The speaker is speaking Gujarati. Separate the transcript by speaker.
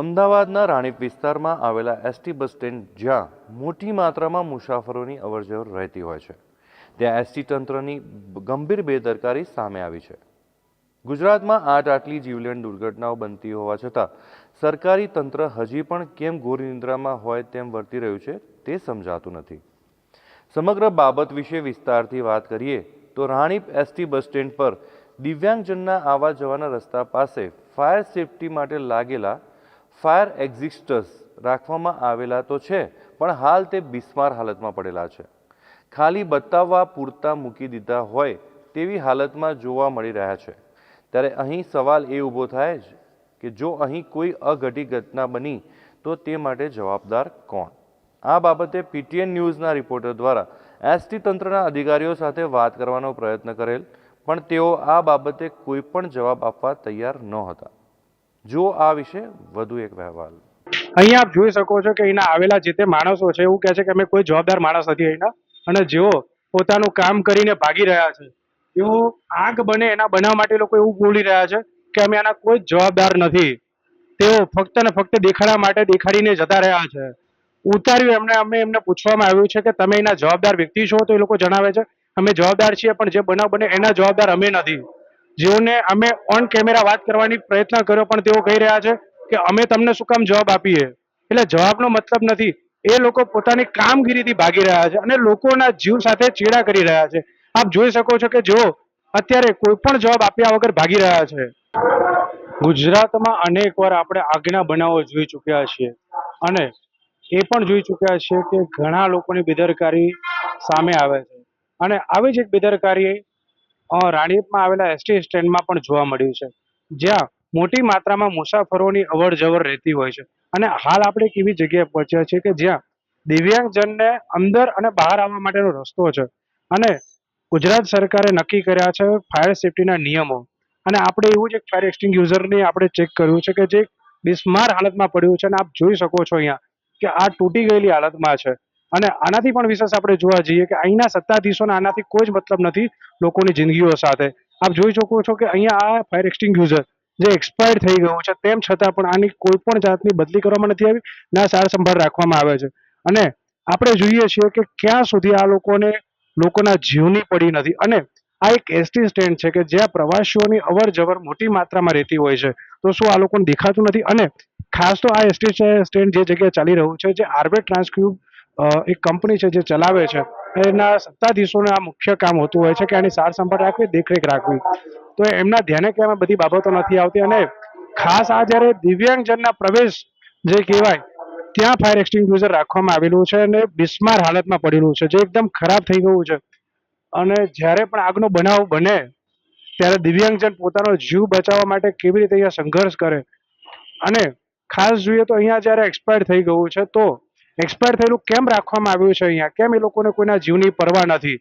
Speaker 1: અમદાવાદના રાણીપ વિસ્તારમાં આવેલા એસટી બસ સ્ટેન્ડ જ્યાં મોટી માત્રામાં મુસાફરોની અવરજવર રહેતી હોય છે. ત્યાં એસટી તંત્રની ગંભીર બેદરકારી સામે આવી છે. ગુજરાતમાં આઠ આટલી જીવલેણ દુર્ઘટનાઓ બનતી હોવા છતાં સરકારી તંત્ર હજી પણ કેમ ઘોર નિંદ્રામાં હોય તેમ વર્તી રહ્યું છે તે સમજાતું નથી. સમગ્ર બાબત વિશે વિસ્તારથી વાત કરીએ તો રાણીપ એસટી બસ સ્ટેન્ડ પર દિવ્યાંગજનના આવવા જવાના રસ્તા પાસે ફાયર સેફટી માટે લાગેલા ફાયર એક્ઝિસ્ટર્સ રાખવામાં આવેલા તો છે, પણ હાલ તે બિસ્માર હાલતમાં પડેલા છે. ખાલી બતાવવા પૂરતા મૂકી દીધા હોય તેવી હાલતમાં જોવા મળી રહ્યા છે. ત્યારે અહીં સવાલ એ ઊભો થાય જ કે જો અહીં કોઈ અઘટી ઘટના બની, તો તે માટે જવાબદાર કોણ? આ બાબતે પીટીએન ન્યૂઝના રિપોર્ટર દ્વારા એસટી તંત્રના અધિકારીઓ સાથે વાત કરવાનો પ્રયત્ન કરેલ, પણ તેઓ આ બાબતે કોઈ પણ જવાબ આપવા તૈયાર નહોતા. જુઓ આ વિશે વધુ એક અહેવાલ.
Speaker 2: અહીંયા આપ જોઈ શકો છો કે અહીંના આવેલા જે તે માણસો છે, એવું કહે છે કે અમે કોઈ જવાબદાર માણસ નથી અહીંના. અને જેઓ પોતાનું કામ કરીને ભાગી રહ્યા છે, એવો આગ બને એના બનાવ માટે લોકો એવું બોલી રહ્યા છે કે અમે આના કોઈ જવાબદાર નથી. તેઓ ફક્ત ને ફક્ત દેખાડા માટે દેખાડીને જતા રહ્યા છે. ઉતાર્યું એમને, અમે એમને પૂછવામાં આવ્યું છે કે તમે એના જવાબદાર વ્યક્તિ છો તો એ લોકો જણાવે છે, અમે જવાબદાર છીએ પણ જે બનાવ બને એના જવાબદાર અમે નથી. જેઓને અમે ઓન કેમેરા વાત કરવાની પ્રયત્ન કર્યો, પણ તેઓ કહી રહ્યા છે કે અમે તમને શું કામ જવાબ આપીએ? એટલે જવાબનો મતલબ નથી. એ લોકો પોતાની કામગીરીથી ભાગી રહ્યા છે અને લોકોના જીવ સાથે ચેડા કરી રહ્યા છે. આપ જોઈ શકો છો કે જેઓ અત્યારે કોઈ પણ જવાબ આપ્યા વગર ભાગી રહ્યા છે. ગુજરાતમાં અનેકવાર આપણે આગના બનાવો જોઈ ચૂક્યા છીએ. અને એ પણ જોઈ ચૂક્યા છીએ કે ઘણા લોકોની બેદરકારી સામે આવે છે. અને આવી જ એક બેદરકારી રાણીપમાં આવેલા એસટી સ્ટેન્ડમાં પણ જોવા મળ્યું છે. જ્યાં મોટી માત્રામાં મુસાફરોની અવર જવર રહેતી હોય છે. અને હાલ આપણે એક એવી જગ્યાએ પહોંચ્યા છીએ કે જ્યાં દિવ્યાંગજનને અંદર અને બહાર આવવા માટેનો રસ્તો છે. અને ગુજરાત સરકારે નક્કી કર્યા છે ફાયર સેફટીના નિયમો. અને આપણે એવું જ એક ફાયર એક્સટિંગ યુઝરને આપણે ચેક કર્યું છે કે જે બિસ્માર હાલતમાં પડ્યું છે. અને આપ જોઈ શકો છો અહીંયા કે આ તૂટી ગયેલી હાલતમાં છે. અને આનાથી પણ વિશેષ આપણે જોવા જઈએ કે અહીંના સત્તાધીશોને આનાથી કોઈ જ મતલબ નથી લોકોની જિંદગીઓ સાથે. આપ જોઈ શકો છો કે અહીંયા આ ફાયર એક્સટિંગ્યુઝર જે એક્સપાયર થઈ ગયું છે, તેમ છતાં પણ આની કોઈ પણ જાતની બદલી કરવામાં નથી આવી, ના સાર સંભાળ રાખવામાં આવે છે. અને આપણે જોઈએ છીએ કે ક્યાં સુધી આ લોકોને, લોકોના જીવની પડી નથી. અને આ એક એસટી સ્ટેન્ડ છે કે જ્યાં પ્રવાસીઓની અવર જવર મોટી માત્રામાં રહેતી હોય છે. તો શું આ લોકોને દેખાતું નથી? અને ખાસ તો આ એસટી સ્ટેન્ડ જે જગ્યાએ ચાલી રહ્યું છે, જે આર્બેટ ટ્રાન્સક્યુબ એક કંપની છે જે ચલાવે છે. એના સત્તાધીશોને આ મુખ્ય કામ હોતું હોય છે કે આની સાર સંભાળ રાખવી, દેખરેખ રાખવી. તો એમના ધ્યાને કેમ બધી બાબતો નથી આવતી અને ખાસ આ જ્યારે દિવ્યાંગજનના પ્રવેશ જે કહેવાય, ત્યાં ફાયર એક્સટિંગ્યુઝર રાખવામાં આવેલું છે અને બિસ્માર હાલતમાં પડેલું છે, જે એકદમ ખરાબ થઈ ગયું છે. અને જ્યારે પણ આગનો બનાવ બને, ત્યારે દિવ્યાંગજન પોતાનો જીવ બચાવવા માટે કેવી રીતે અહીંયા સંઘર્ષ કરે? અને ખાસ જોઈએ તો અહીંયા જ્યારે એક્સપાયર થઈ ગયું છે, તો એક્સપાયર થયેલું કેમ રાખવામાં આવ્યું છે અહીંયા? કેમ એ લોકોને કોઈના જીવની પરવા નથી?